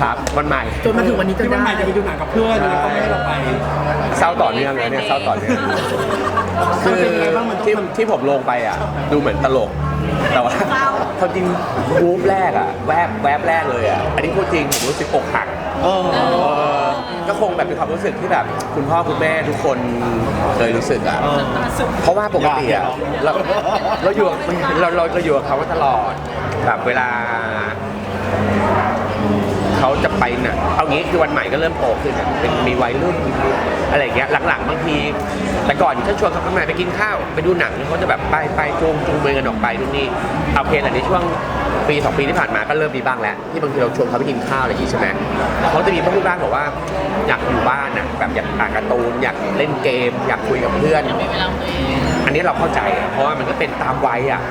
ครับวันใหม่จนมาถึงวันนี้จนที่วันได้ใหม่จะไปดูหนังกับเพื่อนแล้วก็ไม่ให้เราไป เศร้าต่อเนื่องเลยเนี่ยเศร้าต่อเนื่องมันคือเป็นยังไงบ้างมันต้องที่ทำที่ผมลงไปอะ ดูเหมือนตลก แต่ว่าความจริงวูฟแรกอะ แวบแวบแรกเลยอะ อันนี้พูดจริงผมรู้สึกอกหักเออเออก็คงแบบเป็นความรู้สึกที่แบบคุณพ่อคุณแม่ทุกคนเคยรู้สึกอะเออเพราะว่าปกติอะเราเราอยู่กับเราเราเราอยู่กับเขามาตลอดแบบเวลา เขาจะไปน่ะเอางี้คือวันใหม่ก็เริ่มโตขึ้นเป็นมีวัยรุ่นอะไรอย่างเงี้ยหลังๆบางที แต่ก่อนถ้าชวนเขาไปไปกินข้าวไปดูหนังเขาจะแบบไปไปจูงจูงมือกันออกไปนู่นนี่เอาเพลงอันช่วงปีสองปีที่ผ่านมาก็เริ่มมีบ้างแล้ว ที่บางทีเราชวนเขาไปกินข้าวอะไรอย่างงี้ใช่ไหมเขาจะมีพูดบ้างบอกว่าอยากอยู่บ้านน่ะแบบอยากอ่านการ์ตูนอยากเล่นเกม อยากคุยกับเพื่อนมีเวลาตัวเอง นนี้เราเข้าใจอะเพราะว่ามันก็เป็นตามวัยอะ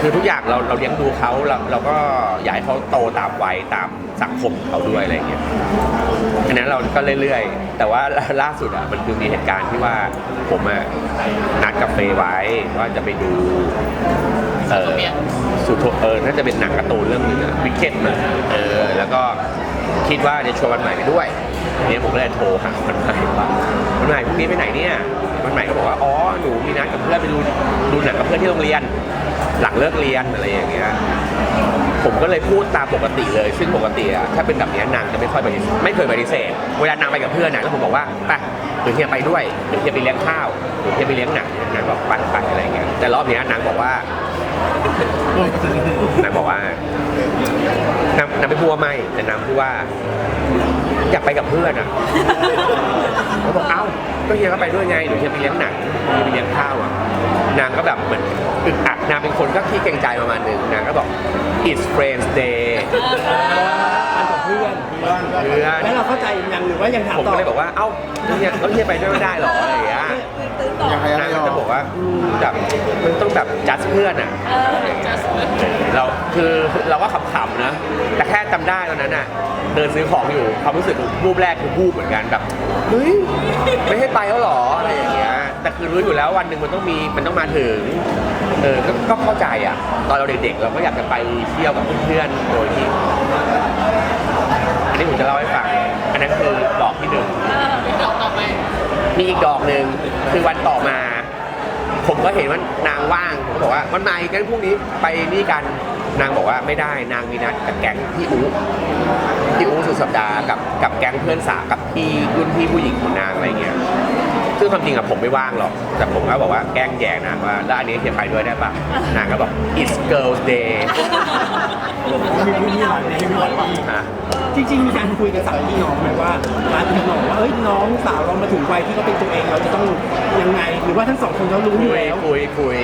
คือทุกอย่างเราเราเลี้ยงดูเขาเราเราก็อยากให้เขาโตตามวัยตามสังคมเขาด้วยอะไรอย่างเงี้ยอันนั้นเราก็เรื่อยๆ แต่ว่าล่าสุดอะมันคือมีเหตุการณ์ที่ว่าผมอะนัดกับเฟย์ไว้ว่าจะไปดูเออสุโธเออน่าจะเป็นหนังการ์ตูนเรื่องหนึงอะวิกเก็ตมันเออแล้วก็คิดว่าจะชวนวันใหม่ไปด้วยทีนี้ผมก็เลยโทรหาวันใหม่ว่าวันใหม่พรุ่งนี้ไปไหนเนี่ย วันใหม่ก็บอกว่าอ๋อหนูมีนัดกับเพื่อนไปดูดูหนังกับเพื่อนที่โรงเรียน หลังเลิกเรียนอะไรอย่างเงี้ยผมก็เลยพูดตามปกติเลย ซึ่งปกติอะถ้าเป็นแบบเนี้ยนางจะไม่ค่อยปฏิเสธไม่เคยปฏิเสธเวลานางไปกับเพื่อนนะแล้วผมบอกว่าไปเดี๋ยวเฮียไปด้วยเดี๋ยวเฮียไปเลี้ยงข้าวเดี๋ยวเฮียไปเลี้ยงหนังนางบอกไปไปอะไรอย่างเงี้ยแต่รอบเนี้ยนางบอกว่านางบอกว่านางนางไม่พูดว่าไม่แต่นางพูดว่า อยากไปกับเพื่อนอะผมบอกเอ้าก็เฮียก็ไปด้วยไงเดี๋ยวเฮียไปเลี้ยงหนังเฮียไปเลี้ยงข้าวอะนางก็แบบเหมือนอึดอัดนางเป็นคนก็ขี้เกรงใจประมาณหนึงนางก็บอก it's friends day มันกับเพื่อนเพื่อนเพื่อนแล้วเราเข้าใจยังหรือว่ายังถามผมต่อ ก็เลยบอกว่าเอ้าแล้วเฮียแล้วเฮียไปด้วยไม่ได้หรออะไรอย่างเงี้ย ยังไงนางก็จะบอกว่าอืมแบบมันต้องแบบจัดเพื่อนอะ เออ just เราคือเราก็ขำๆนะ แต่แค่จำได้ตอนนั้นน่ะ เดินซื้อของอยู่ความรู้สึกรูปแรกคือบูบเหมือนกันแบบเฮ้ยไม่ให้ไปแล้วเหรออะไรอย่างเงี้ยแต่คือรู้อยู่แล้ววันหนึ่งมันต้องมีมันต้องมาถึงเออก็ก็เข้าใจอะ ตอนเราเด็กๆ เราก็อยากจะไปเที่ยวกับเพื่อนๆโดยที่ อันนี้ผมจะเล่าให้ฟัง อันนั้นคือดอกที่หนึ่ง เออมีดอกต่อไป มีอีกดอกหนึ่งคือวันต่อมา ผมก็เห็นว่านางว่างผมบอกว่าวันไหนกันพรุ่งนี้ไปนี่กันนางบอกว่าไม่ได้นางมีนัดกับแก๊งพี่อูพี่อูสุดสัปดาห์กับกับแก๊งเพื่อนสาวกับพี่รุ่นพี่ผู้หญิงของนางอะไรเงี้ยซึ่งความจริงอะผมไม่ว่างหรอกแต่ผมก็บอกว่าแกล้งแย่งนางว่าแล้วอันนี้จะไปด้วยได้ปะนางก็บอก it's girls day มีมีหลายมีหลายปีฮะ จริงๆมีการคุยกับสามพี่น้องไหมว่าร้านพี่น้องว่าเอ้ยน้องสาวเรามาถึงวัยที่เขาเป็นตัวเองเราจะต้องยังไง หรือว่าทั้งสองคนเขารู้อคุยู่ยแล้วคุยคุย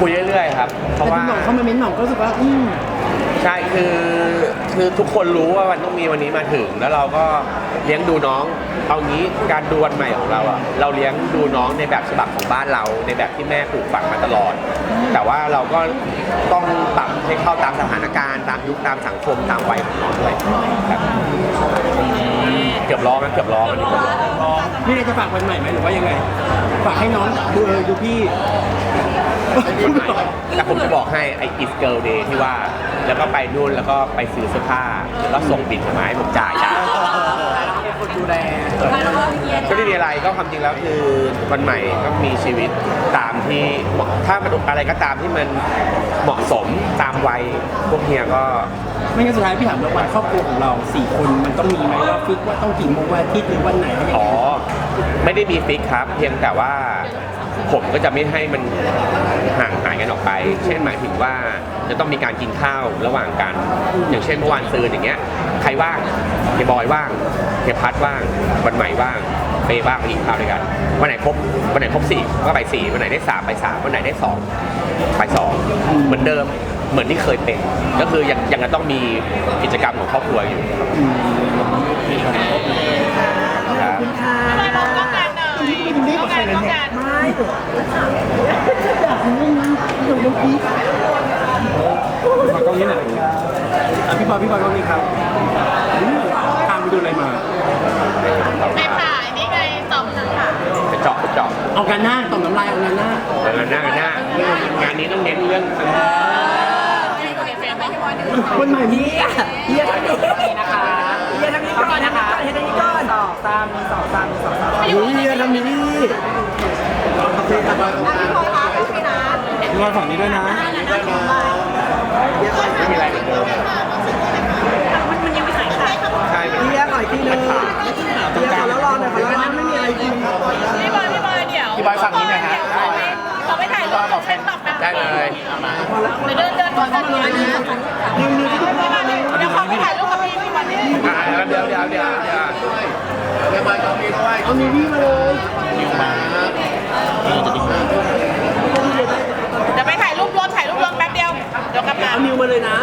คุยเรื่อยๆครับ เพแต่ราะว่าพี่น้องเขามาเม้นหน่องก็รู้สึกว่าอืม ใช่คือ คือทุกคนรู้ว่ามันต้องมีวันนี้มาถึง แล้วเราก็เลี้ยงดูน้องเอางี้การดูวันใหม่ของเราอะเราเลี้ยงดูน้องในแบบฉบับของบ้านเรา ในแบบที่แม่ปลูกฝังมาตลอด แต่ว่าเราก็ต้องปรับให้เข้าตามสถานการณ์ตามยุคตามสังคมตามวัยของน้องด้วยครับเกือบร้องนะเกือบร้องอันนี้เกือบร้อง นี่เราจะฝากวันใหม่ไหมหรือว่ายังไง ฝากให้น้องดูเออดูพี่วันใหม่ แต่ผมจะบอกให้ไอ้ It's Girl Day ที่ว่า แล้วก็ไปนู่นแล้วก็ไปซื้อเสื้อผ้าแล้วส่งบินมาให้ผมจ่ายได้คนดูแลก็ ไม่มีอะไรก็ความจริงแล้วคือวันใหม่ก็มีชีวิตตามที่เหมาะถ้ามันอะไรก็ตามที่มันเหมาะสมตามวัยพวกเฮียก็ไม่งั้นสุดท้ายพี่ถามว่าวันครอบครัวของเราสี่คนมันต้องมีไหมว่าฟิกว่าต้องกี่โมงวันอาทิตย์หรือวันไหนอะไรอย่างอ๋อเงี้ยไม่ได้มีฟิกครับ เพียงแต่ว่าผมก็จะไม่ให้มันห่างหายกันออกไป เช่นหมายถึงว่าจะต้องมีการกินข้าวระหว่างกัน อย่างเช่นเมื่อวานซืนอย่างเงี้ยใครว่างเฮียบอยว่างเฮียพัดว่างวันใหม่ว่าง เฟย์ว่างไปกินข้าวด้วยกันวันไหนครบวันไหนครบสี่ก็ไปสี่วันไหนได้สามไปสามวันไหนได้สองไปสองเหมือนเดิมเหมือนที่เคยเป็น ก็คือยังยังจะต้องมีกิจกรรมของครอบครัวอยู่ครับมาลองต้องการหน่อยต้องการต้องการไม่เดี๋ยวอยากรู้นะเดี๋ยวเราพี่ขอกล้องนี้หน่อยอะพี่บอยพี่บอยกล้องนี้ครับ เจาะเอากันหน้าต่อมน้ำลายเอากันหน้างานหน้างานหน้างานนี้ต้องเน้นเรื่องให้คนเฟรมให้พี่บอยคนใหม่พี่อะเฮียทางนี้นะคะเฮียทางนี้ก่อนนะคะเฮียทางนี้ก่อนสองสามสองสามสองสามเฮียทางนี้โอเคครับพี่บอยฝั่งนี้ด้วยนะ งนี้หน่อยฮะขอไปถ่ายรูปขอแฟนตอบแบได้เลยเดี๋ยวเดินเดินก่อนกันเดี๋ยวเดี๋ยวขอไปถ่ายรูปกับพี่พี่บอยนี่อ่าเดี๋ยวเดี๋ยวเดี๋ยวเดี๋ยวเอามีวี่มาเลยเดี๋ยวไปถ่ายรูปรวมถ่ายรูปรวมแป๊บเดียวเดี๋ยวกลับมาเอานิวมาเลยนะ